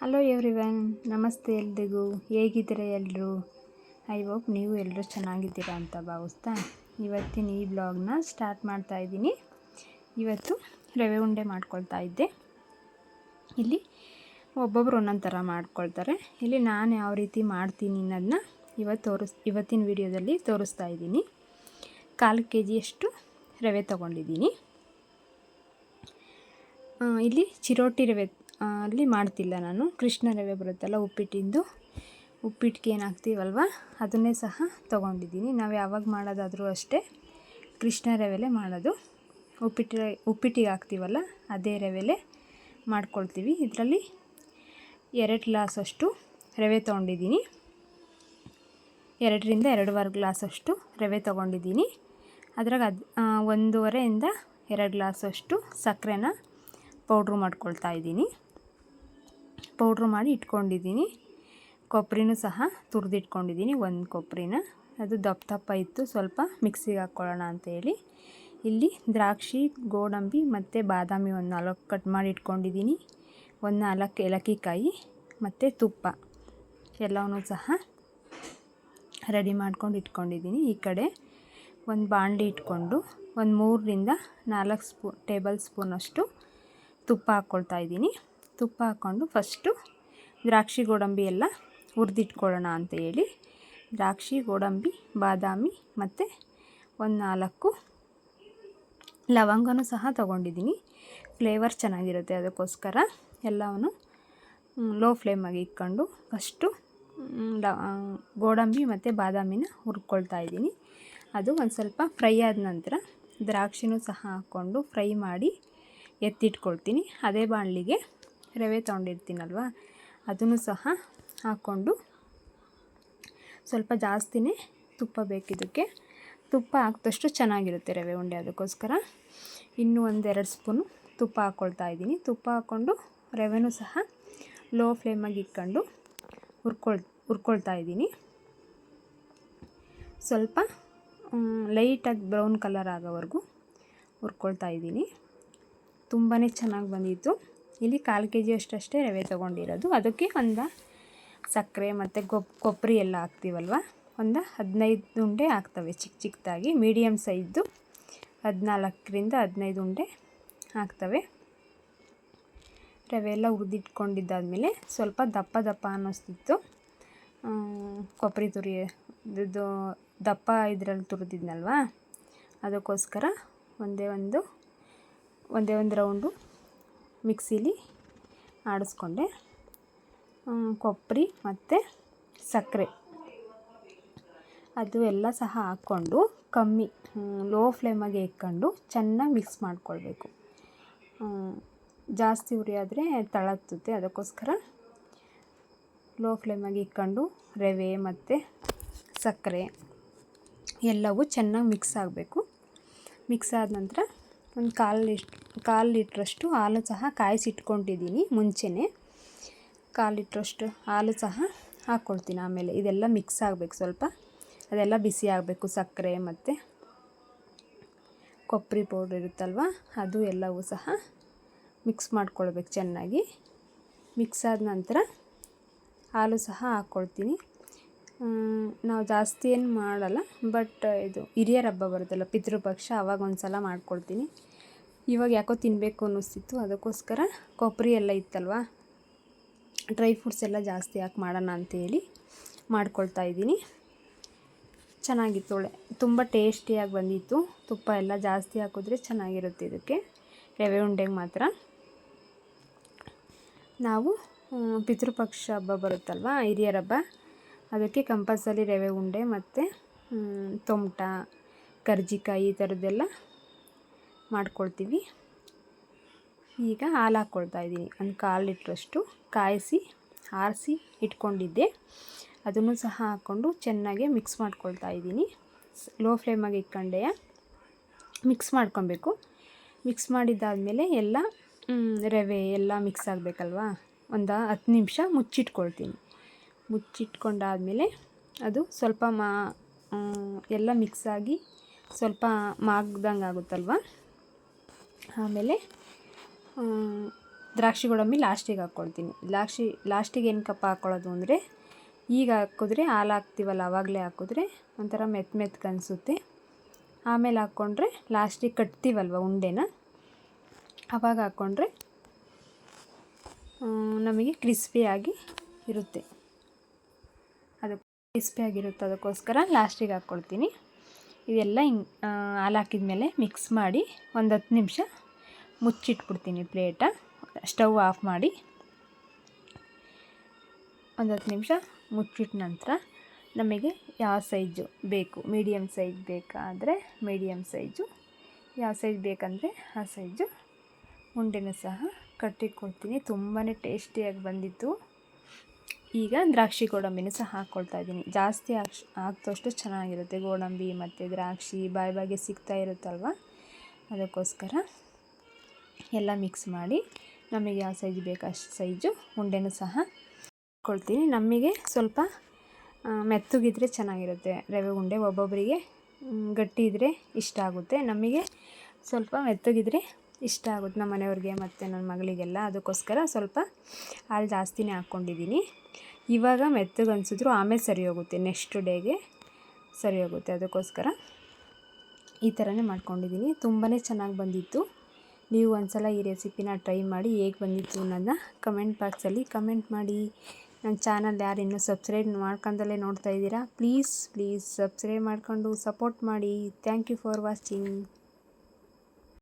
Hello everyone ನಮಸ್ತೆ ಎಲ್ರಿಗೂ. ಹೇಗಿದ್ದೀರಾ ಎಲ್ಲರೂ ಐ ಹೋಪ್ ನೀವು ಎಲ್ಲರೂ ಚೆನ್ನಾಗಿದ್ದೀರಾ ಅಂತ ಭಾವಿಸ್ತಾ ಇವತ್ತಿನ ಈ ಬ್ಲಾಗ್ನ ಸ್ಟಾರ್ಟ್ ಮಾಡ್ತಾ ಇದ್ದೀನಿ. ಇವತ್ತು ರವೆ ಉಂಡೆ ಮಾಡ್ಕೊಳ್ತಾ ಇದ್ದೆ. ಇಲ್ಲಿ ಒಬ್ಬೊಬ್ರು ಒಂದೊಂದು ಥರ ಮಾಡ್ಕೊಳ್ತಾರೆ. ಇಲ್ಲಿ ನಾನು ಯಾವ ರೀತಿ ಮಾಡ್ತೀನಿ ಅನ್ನೋದನ್ನ ಇವತ್ತು ತೋರಿಸ್, ಇವತ್ತಿನ ವಿಡಿಯೋದಲ್ಲಿ ತೋರಿಸ್ತಾ ಇದ್ದೀನಿ. ಕಾಲು ಕೆ ಜಿಯಷ್ಟು ರವೆ ತೊಗೊಂಡಿದ್ದೀನಿ. ಇಲ್ಲಿ ಚಿರೋಟಿ ರವೆ ಅಲ್ಲಿ ಮಾಡ್ತಿಲ್ಲ ನಾನು. ಕೃಷ್ಣ ರವೆ ಬರುತ್ತಲ್ಲ ಉಪ್ಪಿಟ್ಟಿಂದು. ಉಪ್ಪಿಟ್ಟಿಗೆ ಏನು ಹಾಕ್ತೀವಲ್ವ ಅದನ್ನೇ ಸಹ ತೊಗೊಂಡಿದ್ದೀನಿ. ನಾವು ಯಾವಾಗ ಮಾಡೋದಾದರೂ ಅಷ್ಟೇ ಕೃಷ್ಣ ರವೆಲೆ ಮಾಡೋದು. ಉಪ್ಪಿಟ್ಟು ಉಪ್ಪಿಟ್ಟಿಗೆ ಹಾಕ್ತೀವಲ್ಲ, ಅದೇ ರವೆಲೆ ಮಾಡ್ಕೊಳ್ತೀವಿ. ಇದರಲ್ಲಿ ಎರಡು ಗ್ಲಾಸಷ್ಟು ರವೆ ತೊಗೊಂಡಿದ್ದೀನಿ. ಎರಡರಿಂದ ಎರಡೂವರೆ ಗ್ಲಾಸಷ್ಟು ರವೆ ತೊಗೊಂಡಿದ್ದೀನಿ. ಅದ್ರಾಗ ಅದು ಒಂದೂವರೆಯಿಂದ ಎರಡು ಗ್ಲಾಸಷ್ಟು ಸಕ್ಕರೆನ ಪೌಡ್ರು ಮಾಡ್ಕೊಳ್ತಾ ಇದ್ದೀನಿ. ಪೌಡ್ರು ಮಾಡಿ ಇಟ್ಕೊಂಡಿದ್ದೀನಿ. ಕೊಬ್ಬರಿನೂ ಸಹ ತುರಿದಿಟ್ಕೊಂಡಿದ್ದೀನಿ, ಒಂದು ಕೊಬ್ಬರಿನ ಅದು ದಪ್ಪ ದಪ್ಪ ಇತ್ತು, ಸ್ವಲ್ಪ ಮಿಕ್ಸಿಗೆ ಹಾಕ್ಕೊಳ್ಳೋಣ ಅಂತೇಳಿ ಇಲ್ಲಿ ದ್ರಾಕ್ಷಿ, ಗೋಡಂಬಿ ಮತ್ತು ಬಾದಾಮಿ ಒಂದು ನಾಲ್ಕು ಕಟ್ ಮಾಡಿ ಇಟ್ಕೊಂಡಿದ್ದೀನಿ. ಒಂದು ನಾಲ್ಕು ಏಲಕ್ಕಿಕಾಯಿ ಮತ್ತು ತುಪ್ಪ. ಎಲ್ಲವನ್ನೂ ಸಹ ರೆಡಿ ಮಾಡ್ಕೊಂಡು ಇಟ್ಕೊಂಡಿದ್ದೀನಿ. ಈ ಕಡೆ ಒಂದು ಬಾಣಲಿ ಇಟ್ಕೊಂಡು ಒಂದು ಮೂರರಿಂದ ನಾಲ್ಕು ಸ್ಪೂ, ಟೇಬಲ್ ಸ್ಪೂನಷ್ಟು ತುಪ್ಪ ಹಾಕ್ಕೊಳ್ತಾ ಇದ್ದೀನಿ. ತುಪ್ಪ ಹಾಕ್ಕೊಂಡು ಫಸ್ಟು ದ್ರಾಕ್ಷಿ ಗೋಡಂಬಿ ಎಲ್ಲ ಹುರಿದಿಟ್ಕೊಳ್ಳೋಣ ಅಂತ ಹೇಳಿ ದ್ರಾಕ್ಷಿ, ಗೋಡಂಬಿ, ಬಾದಾಮಿ ಮತ್ತು ಒಂದು ನಾಲ್ಕು ಲವಂಗನೂ ಸಹ ತಗೊಂಡಿದ್ದೀನಿ. ಫ್ಲೇವರ್ ಚೆನ್ನಾಗಿರುತ್ತೆ ಅದಕ್ಕೋಸ್ಕರ. ಎಲ್ಲವನ್ನು ಲೋ ಫ್ಲೇಮಾಗಿ ಇಟ್ಕೊಂಡು ಫಸ್ಟು ಲ ಗೋಡಂಬಿ ಮತ್ತು ಬಾದಾಮಿನ ಹುರ್ಕೊಳ್ತಾ ಇದ್ದೀನಿ. ಅದು ಒಂದು ಸ್ವಲ್ಪ ಫ್ರೈ ಆದ ನಂತರ ದ್ರಾಕ್ಷಿನೂ ಸಹ ಹಾಕ್ಕೊಂಡು ಫ್ರೈ ಮಾಡಿ ಎತ್ತಿಟ್ಕೊಳ್ತೀನಿ. ಅದೇ ಬಾಣಲಿಗೆ ರವೆ ತೊಗೊಂಡಿರ್ತೀನಲ್ವ? ಅದನ್ನು ಸಹ ಹಾಕ್ಕೊಂಡು ಸ್ವಲ್ಪ ಜಾಸ್ತಿನೇ ತುಪ್ಪ ಬೇಕಿದ್ದಕ್ಕೆ ತುಪ್ಪ ಹಾಕಿದಷ್ಟು ಚೆನ್ನಾಗಿರುತ್ತೆ ರವೆ ಉಂಡೆ ಅದಕ್ಕೋಸ್ಕರ. ಇನ್ನೂ ಒಂದೆರಡು ಸ್ಪೂನು ತುಪ್ಪ ಹಾಕ್ಕೊಳ್ತಾ ಇದ್ದೀನಿ. ತುಪ್ಪ ಹಾಕ್ಕೊಂಡು ರವೆನೂ ಸಹ ಲೋ ಫ್ಲೇಮಾಗಿ ಇಟ್ಕೊಂಡು ಹುರ್ಕೊಳ್, ಹುರ್ಕೊಳ್ತಾ ಇದ್ದೀನಿ. ಸ್ವಲ್ಪ ಲೈಟಾಗಿ ಬ್ರೌನ್ ಕಲರ್ ಆಗೋವರೆಗೂ ಹುರ್ಕೊಳ್ತಾ ಇದ್ದೀನಿ. ತುಂಬಾ ಚೆನ್ನಾಗಿ ಬಂದಿತ್ತು. ಇಲ್ಲಿ ಕಾಲು ಕೆ ಜಿ ಅಷ್ಟಷ್ಟೇ ರವೆ ತೊಗೊಂಡಿರೋದು. ಅದಕ್ಕೆ ಒಂದು ಸಕ್ಕರೆ ಮತ್ತು ಗೊಬ್, ಕೊಬ್ಬರಿ ಎಲ್ಲ ಹಾಕ್ತೀವಲ್ವ? ಒಂದು ಹದಿನೈದು ಉಂಡೆ ಆಗ್ತವೆ ಚಿಕ್ಕ ಚಿಕ್ಕದಾಗಿ ಮೀಡಿಯಮ್ ಸೈಜ್ದು. ಹದಿನಾಲ್ಕರಿಂದ ಹದಿನೈದು ಉಂಡೆ ಆಗ್ತವೆ ರವೆ ಎಲ್ಲ ಹುರಿದಿಟ್ಕೊಂಡಿದ್ದಾದಮೇಲೆ ಸ್ವಲ್ಪ ದಪ್ಪ ದಪ್ಪ ಅನ್ನಿಸ್ತಿತ್ತು. ಕೊಬ್ಬರಿ ತುರಿ ಇದು ದಪ್ಪ ಇದರಲ್ಲಿ ತುರಿದಿದ್ನಲ್ವಾ? ಅದಕ್ಕೋಸ್ಕರ ಒಂದೇ ಒಂದು ಒಂದೇ ಒಂದು ರೌಂಡು ಮಿಕ್ಸಿಲಿ ಆಡಿಸ್ಕೊಂಡೆ. ಕೊಬ್ಬರಿ ಮತ್ತು ಸಕ್ಕರೆ. ಅದು ಎಲ್ಲ ಸಹ ಹಾಕ್ಕೊಂಡು ಕಮ್ಮಿ ಲೋ ಫ್ಲೇಮಾಗೆ ಇಟ್ಕೊಂಡು ಚೆನ್ನಾಗಿ ಮಿಕ್ಸ್ ಮಾಡಿಕೊಳ್ಬೇಕು. ಜಾಸ್ತಿ ಉರಿಯಾದರೆ ತಳತ್ತುತ್ತೆ. ಅದಕ್ಕೋಸ್ಕರ ಲೋ ಫ್ಲೇಮಾಗಿ ಇಟ್ಕೊಂಡು ರವೆ ಮತ್ತು ಸಕ್ಕರೆ ಎಲ್ಲವೂ ಚೆನ್ನಾಗಿ ಮಿಕ್ಸ್ ಆಗಬೇಕು. ಮಿಕ್ಸ್ ಆದ ನಂತರ ಒಂದು ಕಾಲು ಲೀಸ್ಟ್ ಕಾಲು ಲೀಟ್ರಷ್ಟು ಹಾಲು ಸಹ ಕಾಯಿಸಿಟ್ಕೊಂಡಿದ್ದೀನಿ ಮುಂಚೆನೇ. ಕಾಲು ಲೀಟ್ರಷ್ಟು ಹಾಲು ಸಹ ಹಾಕ್ಕೊಳ್ತೀನಿ ಆಮೇಲೆ. ಇದೆಲ್ಲ ಮಿಕ್ಸ್ ಆಗಬೇಕು ಸ್ವಲ್ಪ. ಅದೆಲ್ಲ ಬಿಸಿ ಆಗಬೇಕು ಸಕ್ಕರೆ ಮತ್ತು ಕೊಬ್ಬರಿ ಪೌಡ್ರ್ ಇರುತ್ತಲ್ವ? ಅದು ಎಲ್ಲವೂ ಸಹ ಮಿಕ್ಸ್ ಮಾಡ್ಕೊಳ್ಬೇಕು ಚೆನ್ನಾಗಿ. ಮಿಕ್ಸ್ ಆದ ನಂತರ ಹಾಲು ಸಹ ಹಾಕ್ಕೊಳ್ತೀನಿ ನಾವು ಜಾಸ್ತಿ ಏನು ಮಾಡಲ್ಲ ಬಟ್ ಇದು ಹಿರಿಯರ ಹಬ್ಬ ಬರುತ್ತಲ್ಲ, ಪಿತೃಪಕ್ಷ ಆವಾಗ ಒಂದು ಸಲ ಮಾಡ್ಕೊಳ್ತೀನಿ ಇವಾಗ ಯಾಕೋ ತಿನ್ನಬೇಕು ಅನ್ನಿಸ್ತಿತ್ತು, ಅದಕ್ಕೋಸ್ಕರ ಕೊಬ್ಬರಿ ಎಲ್ಲ ಇತ್ತಲ್ವ? ಡ್ರೈ ಫ್ರೂಟ್ಸ್ ಎಲ್ಲ ಜಾಸ್ತಿ ಹಾಕಿ ಮಾಡೋಣ ಅಂತೇಳಿ ಮಾಡ್ಕೊಳ್ತಾ ಇದ್ದೀನಿ. ಚೆನ್ನಾಗಿತ್ತು, ಒಳ್ಳೆ, ತುಂಬ ಟೇಸ್ಟಿಯಾಗಿ ಬಂದಿತ್ತು. ತುಪ್ಪ ಎಲ್ಲ ಜಾಸ್ತಿ ಹಾಕಿದ್ರೆ ಚೆನ್ನಾಗಿರುತ್ತೆ ಇದಕ್ಕೆ, ರವೆ ಉಂಡೆಗೆ ಮಾತ್ರ. ನಾವು ಪಿತೃಪಕ್ಷ ಹಬ್ಬ ಬರುತ್ತಲ್ವ, ಹಿರಿಯರ ಹಬ್ಬ? ಅದಕ್ಕೆ ಕಂಪಲ್ಸರಿ ರವೆ ಉಂಡೆ ಮತ್ತು ತೊಮಟ, ಕರ್ಜಿಕಾಯಿ ಈ ಥರದ್ದೆಲ್ಲ ಮಾಡ್ಕೊಳ್ತೀವಿ. ಈಗ ಹಾಲು ಹಾಕ್ಕೊಳ್ತಾ ಇದ್ದೀನಿ. ಒಂದು ಕಾಲು ಲೀಟ್ರಷ್ಟು ಕಾಯಿಸಿ, ಆರಿಸಿ ಇಟ್ಕೊಂಡಿದ್ದೆ. ಅದನ್ನು ಸಹ ಹಾಕ್ಕೊಂಡು ಚೆನ್ನಾಗಿ ಮಿಕ್ಸ್ ಮಾಡ್ಕೊಳ್ತಾ ಇದ್ದೀನಿ. ಲೋ ಫ್ಲೇಮಾಗಿ ಇಟ್ಕೊಂಡೆ ಮಿಕ್ಸ್ ಮಾಡ್ಕೊಬೇಕು. ಮಿಕ್ಸ್ ಮಾಡಿದ್ದಾದಮೇಲೆ ಎಲ್ಲ ರವೆ ಎಲ್ಲ ಮಿಕ್ಸ್ ಆಗಬೇಕಲ್ವಾ? ಒಂದು ಹತ್ತು ನಿಮಿಷ ಮುಚ್ಚಿಟ್ಕೊಳ್ತೀನಿ. ಮುಚ್ಚಿಟ್ಕೊಂಡಾದಮೇಲೆ ಅದು ಸ್ವಲ್ಪ ಮಾ ಎಲ್ಲ ಮಿಕ್ಸ್ ಆಗಿ ಸ್ವಲ್ಪ ಮಾಗ್ದಂಗೆ ಆಗುತ್ತಲ್ವ? ಆಮೇಲೆ ದ್ರಾಕ್ಷಿ ಗೋಡಂಬಿ ಲಾಸ್ಟಿಗೆ ಹಾಕ್ಕೊಳ್ತೀನಿ. ಲಾಸ್ಟಿ ಲಾಸ್ಟಿಗೆ ಏನಕ್ಕಪ್ಪ ಹಾಕ್ಕೊಳ್ಳೋದು ಅಂದರೆ, ಈಗ ಹಾಕಿದ್ರೆ ಹಾಲು ಹಾಕ್ತೀವಲ್ಲ ಆವಾಗಲೇ ಹಾಕಿದ್ರೆ ಒಂಥರ ಮೆತ್ತ ಮೆತ್ತಗೆ ಅನಿಸುತ್ತೆ. ಆಮೇಲೆ ಹಾಕ್ಕೊಂಡ್ರೆ ಲಾಸ್ಟಿಗೆ ಕಟ್ತೀವಲ್ವ ಉಂಡೆನ? ಆವಾಗ ಹಾಕ್ಕೊಂಡ್ರೆ ನಮಗೆ ಕ್ರಿಸ್ಪಿಯಾಗಿ ಇರುತ್ತೆ. ಅದು ಕ್ರಿಸ್ಪಿಯಾಗಿರುತ್ತೆ ಅದಕ್ಕೋಸ್ಕರ ಲಾಸ್ಟಿಗೆ ಹಾಕ್ಕೊಳ್ತೀನಿ ಇದೆಲ್ಲ ಹಿಂಗೆ ಹಾಲು ಹಾಕಿದ್ಮೇಲೆ ಮಿಕ್ಸ್ ಮಾಡಿ ಒಂದು ಹತ್ತು ನಿಮಿಷ ಮುಚ್ಚಿಟ್ಬಿಡ್ತೀನಿ ಪ್ಲೇಟ ಸ್ಟವ್ ಆಫ್ ಮಾಡಿ ಒಂದು ಹತ್ತು ನಿಮಿಷ ಮುಚ್ಚಿಟ್ಟ ನಂತರ ನಮಗೆ ಯಾವ ಸೈಜು ಬೇಕು ಮೀಡಿಯಮ್ ಸೈಜ್ ಬೇಕಾದರೆ ಮೀಡಿಯಮ್ ಸೈಜು ಯಾವ ಸೈಜ್ ಬೇಕಂದರೆ ಆ ಸೈಜು ಉಂಡೆನೂ ಸಹ ಕಟ್ಟಿಕೊಡ್ತೀನಿ ತುಂಬಾ ಟೇಸ್ಟಿಯಾಗಿ ಬಂದಿತ್ತು. ಈಗ ದ್ರಾಕ್ಷಿ ಗೋಡಂಬಿನೂ ಸಹ ಹಾಕ್ಕೊಳ್ತಾ ಇದ್ದೀನಿ. ಜಾಸ್ತಿ ಹಾಕ್ಸ್ ಹಾಕ್ದಷ್ಟು ಚೆನ್ನಾಗಿರುತ್ತೆ. ಗೋಡಂಬಿ ಮತ್ತು ದ್ರಾಕ್ಷಿ ಬಾಯಿ ಬಾಯಿಗೆ ಸಿಗ್ತಾ ಇರುತ್ತಲ್ವ? ಅದಕ್ಕೋಸ್ಕರ ಎಲ್ಲ ಮಿಕ್ಸ್ ಮಾಡಿ ನಮಗೆ ಯಾವ ಸೈಜ್ ಬೇಕು ಅಷ್ಟು ಸೈಜು ಉಂಡೆನೂ ಸಹ ಕೊಳ್ತೀನಿ ನಮಗೆ ಸ್ವಲ್ಪ ಮೆತ್ತಗಿದ್ರೆ ಚೆನ್ನಾಗಿರುತ್ತೆ. ರವೆ ಉಂಡೆ ಒಬ್ಬೊಬ್ಬರಿಗೆ ಗಟ್ಟಿ ಇದ್ದರೆ ಇಷ್ಟ ಆಗುತ್ತೆ. ನಮಗೆ ಸ್ವಲ್ಪ ಮೆತ್ತಗಿದ್ರೆ ಇಷ್ಟ ಆಗುತ್ತೆ. ನಮ್ಮ ಮನೆಯವ್ರಿಗೆ ಮತ್ತು ನನ್ನ ಮಗಳಿಗೆಲ್ಲ. ಅದಕ್ಕೋಸ್ಕರ ಸ್ವಲ್ಪ ಹಾಲು ಜಾಸ್ತಿನೇ ಹಾಕ್ಕೊಂಡಿದ್ದೀನಿ ಇವಾಗ ಮೆತ್ತಗೆ ಅನಿಸಿದ್ರು ಆಮೇಲೆ ಸರಿ ಹೋಗುತ್ತೆ ನೆಕ್ಸ್ಟ್ ಡೇಗೆ ಸರಿ ಹೋಗುತ್ತೆ ಅದಕ್ಕೋಸ್ಕರ. ಈ ಥರನೇ ಮಾಡ್ಕೊಂಡಿದ್ದೀನಿ ತುಂಬಾ ಚೆನ್ನಾಗಿ ಬಂದಿತ್ತು. ನೀವು ಒಂದ್ಸಲ ಈ ರೆಸಿಪಿನ ಟ್ರೈ ಮಾಡಿ ಹೇಗೆ ಬಂದಿತ್ತು ಅನ್ನೋದನ್ನ ಕಮೆಂಟ್ ಬಾಕ್ಸಲ್ಲಿ ಕಮೆಂಟ್ ಮಾಡಿ. ನನ್ನ ಚಾನಲ್ ಯಾರು ಇನ್ನೂ ಸಬ್ಸ್ಕ್ರೈಬ್ ಮಾಡ್ಕೊಂಡಲ್ಲೇ ನೋಡ್ತಾ ಇದ್ದೀರಾ, ಪ್ಲೀಸ್ ಪ್ಲೀಸ್ ಸಬ್ಸ್ಕ್ರೈಬ್ ಮಾಡ್ಕೊಂಡು ಸಪೋರ್ಟ್ ಮಾಡಿ. Thank you for watching.